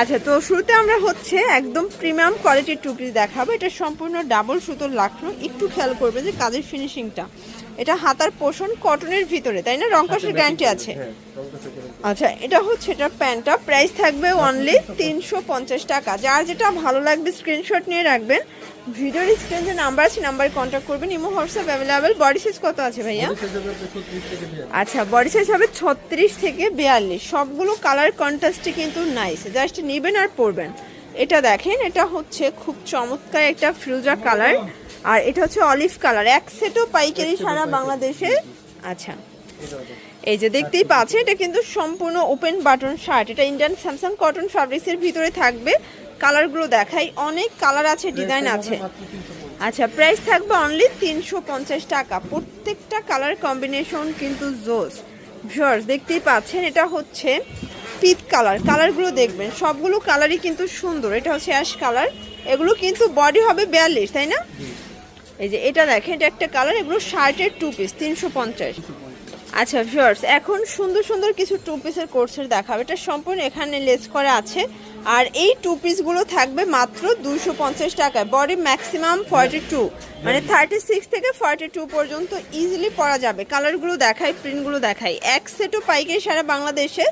আচ্ছা তো শুরুতে আমরা হচ্ছে একদম প্রিমিয়াম কোয়ালিটির টুপি দেখাবো। এটা সম্পূর্ণ ডাবল সুতোর লাখনো একটু খেয়াল করবে যে কাজের ফিনিশিংটা এটা হাতার পোষণ কটনের ভিতরে তাই না? রংকসের গ্যারান্টি আছে। হ্যাঁ গ্যারান্টি আচ্ছা এটা হচ্ছে এটা প্যান্টটা। প্রাইস থাকবে অনলি তিনশো পঞ্চাশ টাকা। যার যেটা ভালো লাগবে স্ক্রিনশট নিয়ে রাখবেন। ভিডিওর স্ক্রিন যে নাম্বার আছে নাম্বারে কন্ট্যাক্ট করবেন। Imo WhatsApp available body size কত আছে ভাইয়া? আচ্ছা বডি সাইজ হবে ছত্রিশ থেকে বিয়াল্লিশ। সবগুলো কালার কন্ট্রাস্টে কিন্তু নাইস জাস্ট নেবেন আর পরবেন। এটা দেখেন এটা হচ্ছে খুব চমৎকার একটা ফিরোজা কালার। আর এটা হচ্ছে অলিভ কালার। এক সেটও পাইকারি সারা বাংলাদেশে আচ্ছা। এই যে দেখতেই পাচ্ছেন এটা কিন্তু সম্পূর্ণ ওপেন বাটন শার্ট এটা ইন্ডিয়ান স্যামসাং কটন ফ্যাব্রিক্সের ভিতরে থাকবে। কালারগুলো দেখাই। অনেক কালার আছে ডিজাইন আছে। আচ্ছা প্রাইস থাকবে অনলি তিনশো পঞ্চাশ টাকা। প্রত্যেকটা কালার কম্বিনেশন কিন্তু জোস ভিউয়ার্স দেখতেই পাচ্ছেন এটা হচ্ছে পিত কালার। কালারগুলো দেখবেন সবগুলো কালারই কিন্তু সুন্দর। এটা হচ্ছে অ্যাশ কালার। এগুলো কিন্তু বডি হবে বিয়াল্লিশ তাই না? এই যে এটা দেখেন এটা একটা কালার এগুলো শার্টের টু পিস তিনশো পঞ্চাশ। আচ্ছা ভিউয়ার্স এখন সুন্দর সুন্দর কিছু টু পিসের কোর্সের দেখাবে। এটা সম্পূর্ণ এখানে লেস করা আছে। আর এই টু পিসগুলো থাকবে মাত্র দুশো পঞ্চাশ টাকায়। বডি ম্যাক্সিমাম ফর্টি টু মানে থার্টি সিক্স থেকে ফর্টি টু পর্যন্ত ইজিলি পরা যাবে। কালারগুলো দেখাই প্রিন্টগুলো দেখাই। এক সেটও পাইকারি সারা বাংলাদেশে।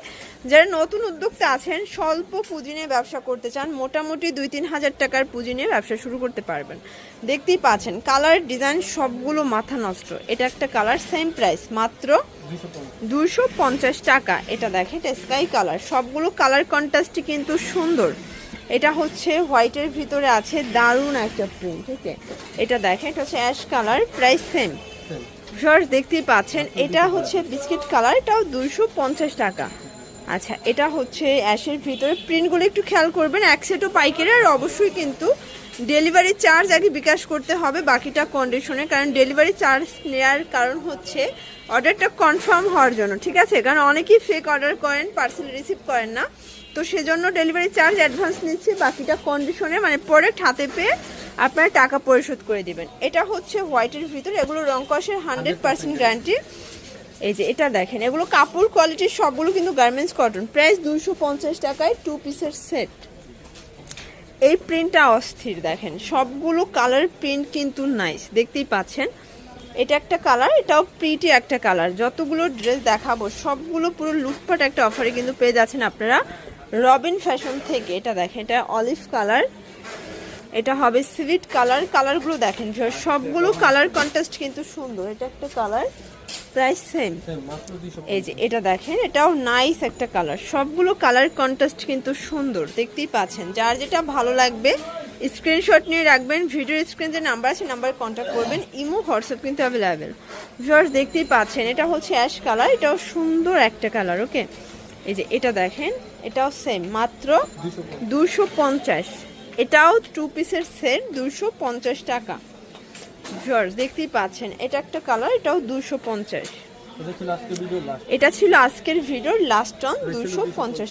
যারা নতুন উদ্যোক্তা আছেন, স্বল্প পুঁজি নিয়ে ব্যবসা করতে চান, মোটামুটি দুই তিন হাজার টাকার পুঁজি নিয়ে ব্যবসা শুরু করতে পারবেন। দেখতেই পাচ্ছেন কালার ডিজাইন সবগুলো মাথা নষ্ট। এটা একটা কালার সেম প্রাইস মাত্র দুশো পঞ্চাশ টাকা। এটা দেখেন, এটা স্কাই কালার সবগুলো কালার কন্ট্রাস্টই কিন্তু সুন্দর। এটা হচ্ছে হোয়াইটের ভিতরে আছে দারুণ একটা প্রিন্ট আছে? এটা দেখেন, এটা হচ্ছে ash colour price same viewers দেখতেই পাচ্ছেন, এটা হচ্ছে বিস্কিট কালার এটাও দুইশো পঞ্চাশ টাকা। আচ্ছা এটা হচ্ছে অ্যাশের ভিতরে। প্রিন্টগুলো একটু খেয়াল করবেন, এক সেটও পাইকারি, আর অবশ্যই কিন্তু ডেলিভারি চার্জ আগে বিকাশ করতে হবে বাকিটা কন্ডিশনে কারণ ডেলিভারি চার্জ নেওয়ার কারণ হচ্ছে অর্ডারটা কনফার্ম হওয়ার জন্য, ঠিক আছে? কারণ অনেকেই ফেক অর্ডার করেন পার্সেল রিসিভ করেন না। তো সেজন্য ডেলিভারি চার্জ অ্যাডভান্স নিচ্ছি, বাকিটা কন্ডিশনে মানে পরে হাতে পেয়ে আপনারা টাকা পরিশোধ করে দেবেন। এটা হচ্ছে হোয়াইটের ভিতরে, এগুলো রং কষের হান্ড্রেড পার্সেন্ট গ্যারান্টি এই যে এটা দেখেন, এগুলো কাপড় কোয়ালিটির সবগুলো কিন্তু গার্মেন্টস কটন প্রাইস পঞ্চাশ টাকায় টু পিসের সেট এই প্রিন্টটা অস্থির, দেখেন। সবগুলো কালার প্রিন্ট কিন্তু নাইস দেখতেই পাচ্ছেন? এটা একটা কালার এটাও প্রিটি একটা কালার যতগুলো ড্রেস দেখাবো, সবগুলো পুরো লুটপাট একটা অফারে কিন্তু পেয়ে যাচ্ছেন আপনারা রবিন ফ্যাশন থেকে। এটা দেখেন, এটা অলিভ কালার এটা হবে সিভিট কালার কালারগুলো দেখেন সবগুলো কালার কন্ট্রাস্ট কিন্তু সুন্দর। এটা একটা কালার প্রাইস সেম এই যে এটা দেখেন এটাও নাইস একটা কালার সবগুলো কালার কন্ট্রাস্ট কিন্তু সুন্দর দেখতেই পাচ্ছেন। যার যেটা ভালো লাগবে স্ক্রিনশট নিয়ে রাখবেন ভিডিও স্ক্রিন যে নাম্বার আছে নাম্বারে কন্ট্যাক্ট করবেন। ইমো হোয়াটসঅ্যাপ কিন্তু অ্যাভেলেবেল ভিউয়ার্স দেখতেই পাচ্ছেন এটা হচ্ছে অ্যাশ কালার এটাও সুন্দর একটা কালার ওকে এই যে এটা দেখেন এটাও সেম মাত্র দুশো পঞ্চাশ। এটাও টু পিসের সেট দুশো পঞ্চাশ টাকা। ভিউয়ার্স দেখতেই পাচ্ছেন এটা একটা কালার এটাও দুশো পঞ্চাশ। এটা ছিল এটা আজকের ভিডিওর লাস্ট অন দুশো পঞ্চাশ।